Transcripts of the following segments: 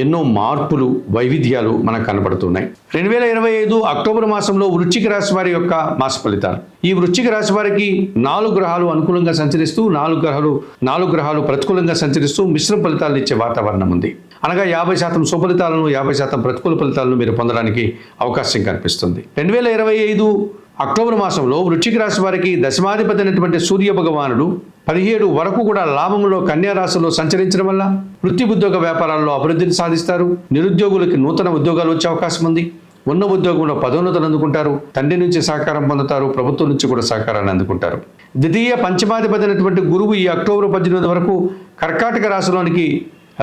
ఎన్నో మార్పులు వైవిధ్యాలు మనకు కనబడుతున్నాయి. రెండు వేల ఇరవై ఐదు అక్టోబర్ మాసంలో వృశ్చిక రాశి వారి యొక్క మాస ఫలితాలు. ఈ వృశ్చిక రాశి వారికి నాలుగు గ్రహాలు అనుకూలంగా సంచరిస్తూ నాలుగు గ్రహాలు నాలుగు గ్రహాలు ప్రతికూలంగా సంచరిస్తూ మిశ్రమ ఫలితాలు ఇచ్చే వాతావరణం ఉంది. అనగా యాభై శాతం సుఫలితాలను యాభై శాతం ప్రతికూల ఫలితాలను మీరు పొందడానికి అవకాశం కనిపిస్తుంది. రెండు వేల ఇరవై ఐదు అక్టోబర్ మాసంలో వృశ్చిక రాశి వారికి దశమాధిపతి అయినటువంటి సూర్య భగవానుడు పదిహేడు వరకు కూడా లాభంలో కన్యా రాశిలో సంచరించడం వల్ల వృత్తి ఉద్యోగ వ్యాపారాల్లో అభివృద్ధిని సాధిస్తారు. నిరుద్యోగులకి నూతన ఉద్యోగాలు వచ్చే అవకాశం ఉంది. ఉన్న ఉద్యోగంలో పదోన్నతులు అందుకుంటారు. తండ్రి నుంచి సహకారం పొందుతారు. ప్రభుత్వం నుంచి కూడా సహకారాన్ని అందుకుంటారు. ద్వితీయ పంచమాధిపతి అయినటువంటి గురువు ఈ అక్టోబర్ పద్దెనిమిది వరకు కర్కాటక రాశిలోనికి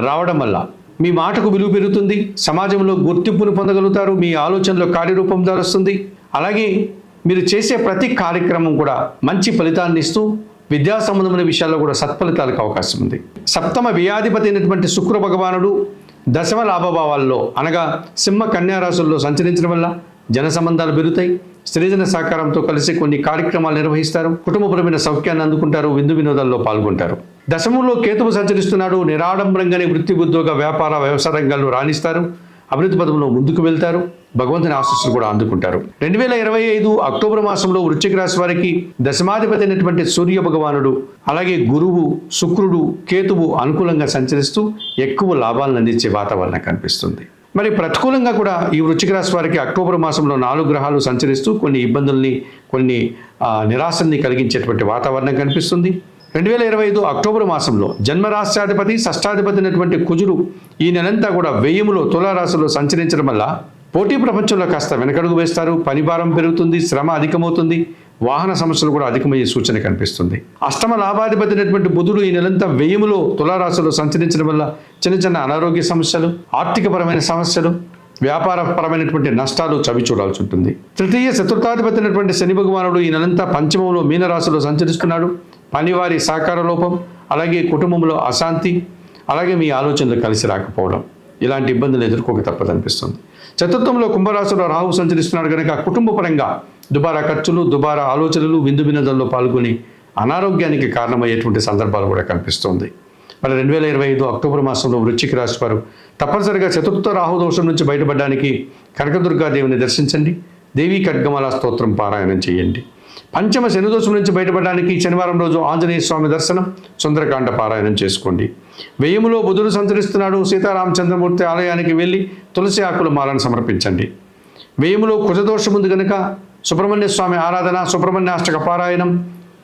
రావడం వల్ల మీ మాటకు విలువ పెరుగుతుంది. సమాజంలో గుర్తింపును పొందగలుగుతారు. మీ ఆలోచనలో కార్యరూపం దారుస్తుంది. అలాగే మీరు చేసే ప్రతి కార్యక్రమం కూడా మంచి ఫలితాన్ని ఇస్తూ విద్యా సంబంధమైన విషయాల్లో కూడా సత్ఫలితాలకు అవకాశం ఉంది. సప్తమ వ్యాధిపతి అయినటువంటి శుక్ర భగవానుడు దశమ లాభభావాల్లో అనగా సింహ కన్యారాశుల్లో సంచరించడం వల్ల జన సంబంధాలు పెరుగుతాయి. స్త్రీజన సహకారంతో కలిసి కొన్ని కార్యక్రమాలు నిర్వహిస్తారు. కుటుంబపరమైన సౌఖ్యాన్ని అందుకుంటారు. విందు వినోదాల్లో పాల్గొంటారు. దశమంలో కేతువు సంచరిస్తున్నాడు. నిరాడంబరంగానే వృత్తి ఉద్యోగ వ్యాపార వ్యవసాయ రంగాల్లో రాణిస్తారు. అభివృద్ధి పదంలో ముందుకు వెళ్తారు. భగవంతుని ఆశస్సులు కూడా అందుకుంటారు. రెండు వేల ఇరవై ఐదు అక్టోబర్ మాసంలో వృశ్చిక రాశి వారికి దశమాధిపతి అయినటువంటి సూర్య భగవానుడు అలాగే గురువు శుక్రుడు కేతువు అనుకూలంగా సంచరిస్తూ ఎక్కువ లాభాలను అందించే వాతావరణం కనిపిస్తుంది. మరి ప్రతికూలంగా కూడా ఈ వృశ్చిక రాశి వారికి అక్టోబర్ మాసంలో నాలుగు గ్రహాలు సంచరిస్తూ కొన్ని ఇబ్బందుల్ని కొన్ని నిరాశల్ని కలిగించేటువంటి వాతావరణం కనిపిస్తుంది. రెండు వేల ఇరవై ఐదు అక్టోబర్ మాసంలో జన్మరాష్ట్రాధిపతి షష్టాధిపతి అయినటువంటి కుజుడు ఈ నెలంతా కూడా వెయ్యములో తులారాశిలో సంచరించడం వల్ల పోటీ ప్రపంచంలో కాస్త వెనకడుగు వేస్తారు. పనిభారం పెరుగుతుంది శ్రమ అధికమవుతుంది వాహన సమస్యలు కూడా అధికమయ్యే సూచన కనిపిస్తుంది. అష్టమ లాభాధిపతి అయినటువంటి బుధుడు ఈ నెలంతా వెయ్యములో తులారాశిలో సంచరించడం వల్ల చిన్న చిన్న అనారోగ్య సమస్యలు ఆర్థికపరమైన సమస్యలు వ్యాపారపరమైనటువంటి నష్టాలు చవి చూడాల్సి ఉంటుంది. తృతీయ చతుర్థాధిపతి అయినటువంటి శని భగవానుడు ఈ నెలంతా పంచమంలో మీనరాశిలో సంచరిస్తున్నాడు. పనివారి సహకార లోపం అలాగే కుటుంబంలో అశాంతి అలాగే మీ ఆలోచనలు కలిసి రాకపోవడం. ఇలాంటి ఇబ్బందులు ఎదుర్కోక తప్పదనిపిస్తుంది చతుర్థంలో కుంభరాశిలో రాహు సంచరిస్తున్నాడు కనుక కుటుంబ పరంగా దుబారా ఖర్చులు దుబారా ఆలోచనలు విందు వినోదంలో పాల్గొని అనారోగ్యానికి కారణమయ్యేటువంటి సందర్భాలు కూడా కనిపిస్తుంది. మరి రెండు వేల ఇరవై ఐదు అక్టోబర్ మాసంలో వృశ్చిక రాశి వారు తప్పనిసరిగా చతుర్థ రాహు దోషం నుంచి బయటపడడానికి కనకదుర్గాదేవిని దర్శించండి. దేవీ ఖడ్గమాల స్తోత్రం పారాయణం చేయండి. పంచమ శనిదోషం నుంచి బయటపడడానికి శనివారం రోజు ఆంజనేయ స్వామి దర్శనం సుందరకాండ పారాయణం చేసుకోండి. వ్యయములో బుధుడు సంచరిస్తున్నాడు సీతారామచంద్రమూర్తి ఆలయానికి వెళ్ళి తులసి ఆకుల మాలను సమర్పించండి. వ్యయములో కుజదోషం ఉంది కనుక సుబ్రహ్మణ్య స్వామి ఆరాధన సుబ్రహ్మణ్యాష్టక పారాయణం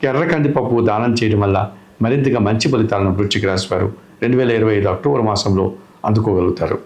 ఎర్ర కందిపప్పు దానం చేయడం వల్ల మరింతగా మంచి ఫలితాలను వృశ్చిక రాశి వారు రెండు వేల ఇరవై ఐదు అక్టోబర్ మాసంలో అందుకోగలుగుతారు.